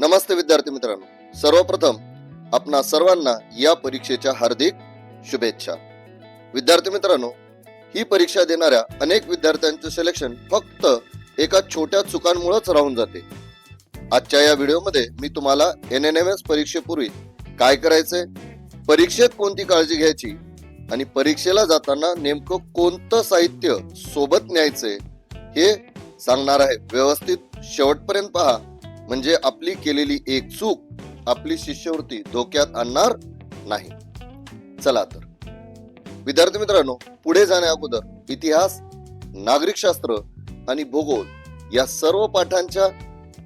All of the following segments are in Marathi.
नमस्ते विद्यार्थी मित्रांनो. सर्वप्रथम आपणा सर्वांना या परीक्षेच्या हार्दिक शुभेच्छा. विद्यार्थी मित्रांनो ही परीक्षा देणाऱ्या अनेक विद्यार्थ्यांचं सिलेक्शन फक्त एका छोट्या चुकांमुळेच राहून जाते. आजच्या या व्हिडिओमध्ये मी तुम्हाला एन एन एम एस परीक्षेपूर्वी काय करायचे परीक्षेत कोणती काळजी घ्यायची आणि परीक्षेला जाताना नेमकं कोणतं साहित्य सोबत न्यायचे हे सांगणार आहे. व्यवस्थित शेवटपर्यंत पहा. म्हणजे आपली केलेली एक चूक आपली शिष्यवृत्ती धोक्यात आणणार नाही. चला तर. विद्यार्थी मित्रांनो पुढे जाण्या अगोदर इतिहास नागरिकशास्त्र आणि भूगोल या सर्व पाठांच्या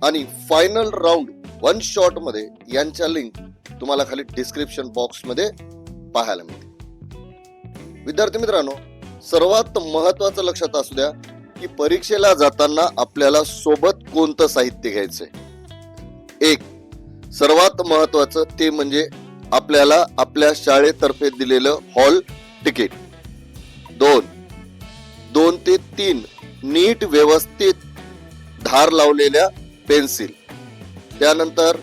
आणि फायनल राऊंड वन शॉटमध्ये यांच्या लिंक तुम्हाला खाली डिस्क्रिप्शन बॉक्समध्ये पाहायला मिळते विद्यार्थी मित्रांनो सर्वात महत्वाचं लक्षात असू द्या की परीक्षेला जाताना आपल्याला सोबत कोणतं साहित्य घ्यायचंय? एक. सर्वात महत्वाचं ते म्हणजे आपल्याला आपल्या शाळेतर्फे दिलेलं हॉल तिकीट. दोन. दोन ते तीन. नीट व्यवस्थित धार लावलेल्या पेन्सिल. त्यानंतर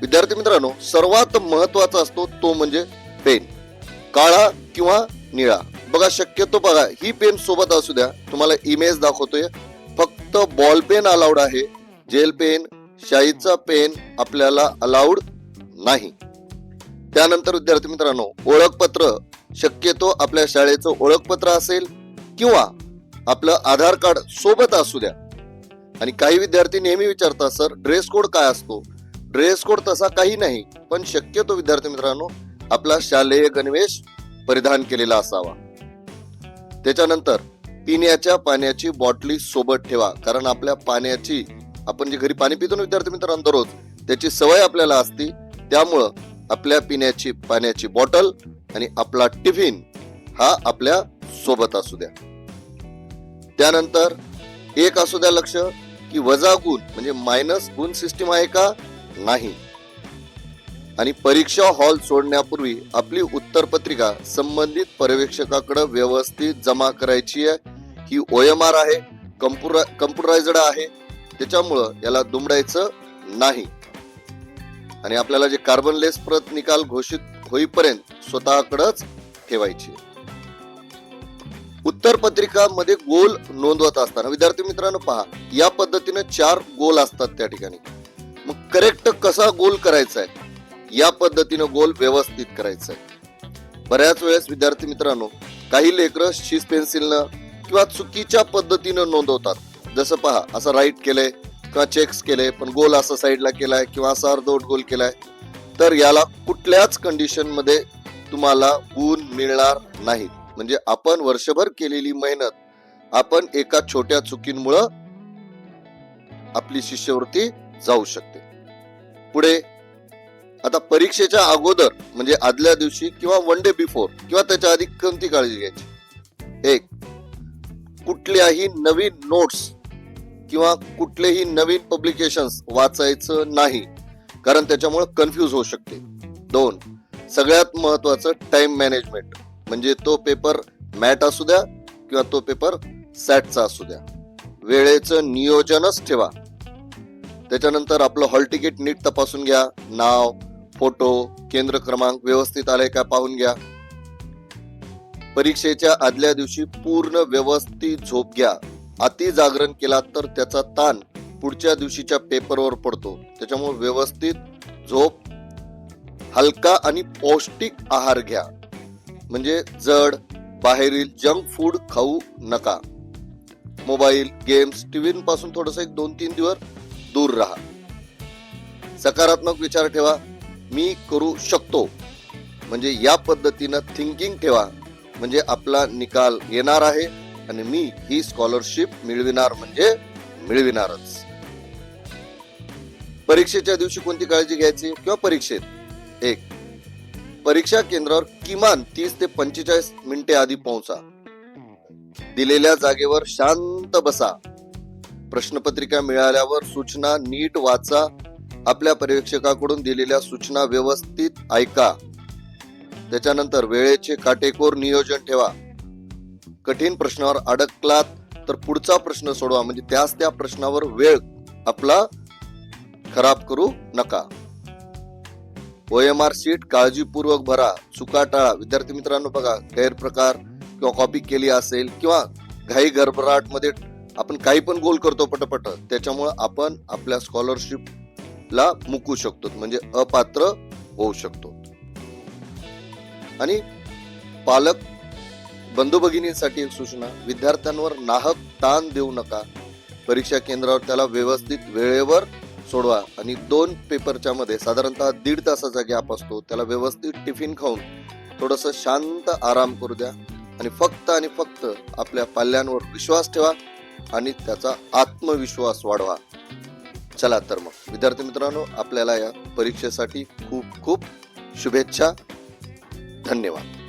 विद्यार्थी मित्रांनो सर्वात महत्त्वाचा असतो तो म्हणजे पेन. काळा किंवा निळा. बघा शक्यतो बघा ही पेन सोबत असू द्या. तुम्हाला इमेज दाखवतोय. फक्त बॉल पेन अलाउड आहे. जेल पेन शाईचा पेन आपल्याला अलाउड नाही. त्यानंतर विद्यार्थी मित्रांनो ओळखपत्र शक्यतो आपल्या शाळेचं ओळखपत्र असेल किंवा आपलं आधार कार्ड सोबत असू द्या. आणि काही विद्यार्थी नेहमी विचारतात सर ड्रेस कोड काय असतो? ड्रेस कोड तसा काही नाही पण शक्यतो विद्यार्थी मित्रांनो आपला शालेय गणवेश परिधान केलेला असावा. त्याच्यानंतर पिण्याच्या पाण्याची बॉटली सोबत ठेवा कारण आपल्या पाण्याची आपण जे घरी पाणी पितो ना विद्यार्थी मित्रांनो दररोज त्याची सवय आपल्याला असते. त्यामुळं आपल्या पिण्याची पाण्याची बॉटल आणि आपला टिफिन हा आपल्यासोबत असू द्या. त्यानंतर एक असू द्या लक्ष की वजा गुण म्हणजे मायनस गुण सिस्टीम आहे का? नाही. आणि परीक्षा हॉल सोडण्यापूर्वी आपली उत्तरपत्रिका संबंधित पर्यवेक्षकाकडे व्यवस्थित जमा करायची आहे. ही ओएमआर आहे कम्प्युटर कम्प्युटरायझड आहे. त्याच्यामुळं याला दुमडायचं नाही. आणि आपल्याला जे कार्बन लेस प्रत निकाल घोषित होईपर्यंत स्वतःकडच ठेवायची. उत्तर पत्रिका मध्ये गोल नोंदवत असताना विद्यार्थी मित्रांनो पहा या पद्धतीनं चार गोल असतात त्या ठिकाणी. मग करेक्ट कसा गोल करायचा आहे या पद्धतीनं गोल व्यवस्थित करायचा आहे बऱ्याच वेळेस विद्यार्थी मित्रांनो काही लेकरं शीस पेन्सिलनं किंवा चुकीच्या पद्धतीनं नोंदवतात. जसं पहा असं राईट केलंय किंवा चेक्स केले पण गोल असं साईडला केलाय किंवा असा अर्धवट गोल केलाय तर याला कुठल्याच कंडिशनमध्ये तुम्हाला गुण मिळणार नाही. म्हणजे आपण वर्षभर केलेली मेहनत आपण एका छोट्या चुकींमुळं आपली शिष्यवृत्ती जाऊ शकते. पुढे आता परीक्षेच्या अगोदर म्हणजे आदल्या दिवशी किंवा वन डे बिफोर किंवा त्याच्या आधी कोणती काळजी घ्यायची? एक कुठल्याही नवीन नोट्स किंवा कुठलेही नवीन पब्लिकेशन्स वाचायचं नाही. कारण त्याच्यामुळे कन्फ्यूज होऊ शकते. दोन सगळ्यात महत्वाचं टाइम मॅनेजमेंट म्हणजे तो पेपर मॅट असू द्या किंवा तो पेपर सॅटचा असू द्या. वेळेचं नियोजनच ठेवा. त्याच्यानंतर आपलं हॉल तिकीट नीट तपासून घ्या. नाव फोटो केंद्र क्रमांक व्यवस्थित आले का पाहून घ्या. परीक्षेच्या आदल्या दिवशी पूर्ण व्यवस्थित झोप घ्या. अति जागरण केला तर त्याचा ताण पुढच्या दिवशीच्या पेपरवर पडतो. त्याच्यामुळे व्यवस्थित झोप हलका आणि पौष्टिक आहार घ्या. म्हणजे जड बाहेरील जंक फूड खाऊ नका. मोबाईल गेम्स टीव्हीपासून थोडस एक दोन तीन दिवस दूर राहा. सकारात्मक विचार ठेवा. मी करू शकतो. म्हणजे या पद्धतीनं थिंकिंग ठेवा. म्हणजे आपला निकाल येणार आहे. आणि मी ही स्कॉलरशिप मिळविणार म्हणजे मिळविणारच. परीक्षेच्या दिवशी कोणती काळजी घ्यायची किंवा परीक्षेत? एक परीक्षा केंद्रावर किमान तीस ते पंचेचाळीस मिनिटे आधी पोहोचा. दिलेल्या जागेवर शांत बसा. प्रश्नपत्रिका मिळाल्यावर सूचना नीट वाचा. आपल्या पर्यवेक्षकाकडून दिलेल्या सूचना व्यवस्थित ऐका. त्याच्यानंतर वेळेचे काटेकोर नियोजन ठेवा. कठीण प्रश्नावर अडकलात तर पुढचा प्रश्न सोडवा. म्हणजे त्याच त्या प्रश्नावर वेळ आपला खराब करू नका. ओ एम आर सीट काळजीपूर्वक भरा. चुका टाळा. विद्यार्थी मित्रांनो बघा गैरप्रकार किंवा कॉपी केली असेल किंवा घाई गडबडाटमध्ये आपण काही पण गोल करतो पटपट त्याच्यामुळे आपण आपल्या स्कॉलरशिपला मुकू शकतो. म्हणजे अपात्र होऊ शकतो. आणि पालक बंधू भगिनींसाठी एक सूचना. विद्यार्थ्यांवर नाहक ताण देऊ नका. परीक्षा केंद्रावर त्याला व्यवस्थित वेळेवर सोडवा. आणि दोन पेपरच्या मध्ये साधारणतः दीड तासाचा गॅप असतो. त्याला व्यवस्थित टिफिन खाऊन थोडस शांत आराम करू द्या. आणि फक्त आणि फक्त आपल्या पाल्यांवर विश्वास ठेवा आणि त्याचा आत्मविश्वास वाढवा. चला तर मग. विद्यार्थी मित्रांनो आपल्याला या परीक्षेसाठी खूप खूप शुभेच्छा. धन्यवाद.